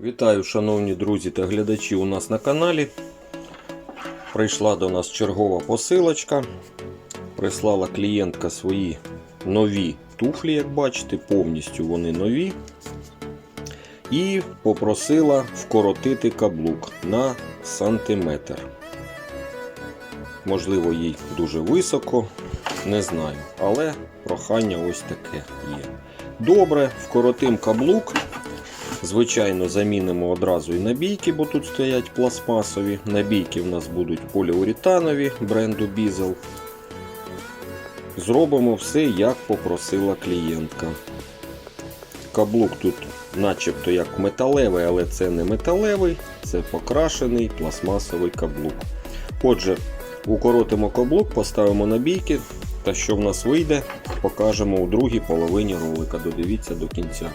Вітаю, шановні друзі та глядачі у нас на каналі. Прийшла до нас чергова посилочка. Прислала клієнтка свої нові туфлі, як бачите, повністю вони нові. І попросила вкоротити каблук на сантиметр. Можливо, їй дуже високо, не знаю. Але прохання ось таке є. Добре, вкоротим каблук. Звичайно, замінимо одразу і набійки, бо тут стоять пластмасові. Набійки в нас будуть поліуретанові бренду Bizel. Зробимо все, як попросила клієнтка. Каблук тут начебто як металевий, але це не металевий, це покрашений пластмасовий каблук. Отже, укоротимо каблук, поставимо набійки, та що в нас вийде, покажемо у другій половині ролика. Додивіться до кінця.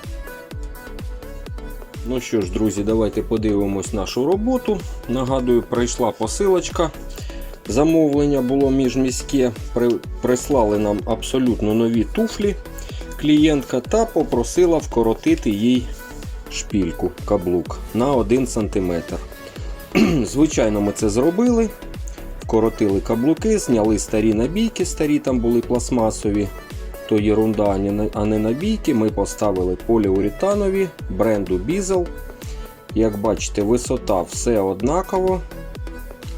Ну що ж, друзі, давайте подивимось нашу роботу. Нагадую, прийшла посилочка. Замовлення було міжміське. При... Прислали нам абсолютно нові туфлі клієнтка та попросила вкоротити їй шпільку каблук на 1 см. Звичайно, ми це зробили. Вкоротили каблуки, зняли старі набійки, старі там були пластмасові то єрунда, а не- набійки. Ми поставили поліуретанові бренду Bizel. Як бачите, висота все однаково,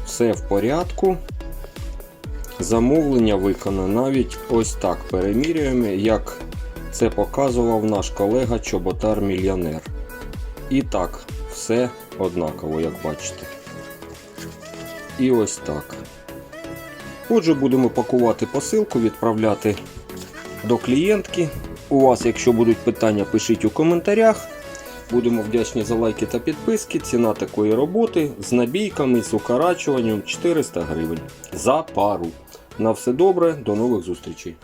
все в порядку. Замовлення виконано навіть ось так перемірюємо, як це показував наш колега Чоботар-мільйонер. І так, все однаково, як бачите. І ось так. Отже, будемо пакувати посилку, відправляти до клієнтки. У вас, якщо будуть питання, пишіть у коментарях. Будемо вдячні за лайки та підписки. Ціна такої роботи з набійками, з укорачуванням 400 гривень за пару. На все добре, до нових зустрічей.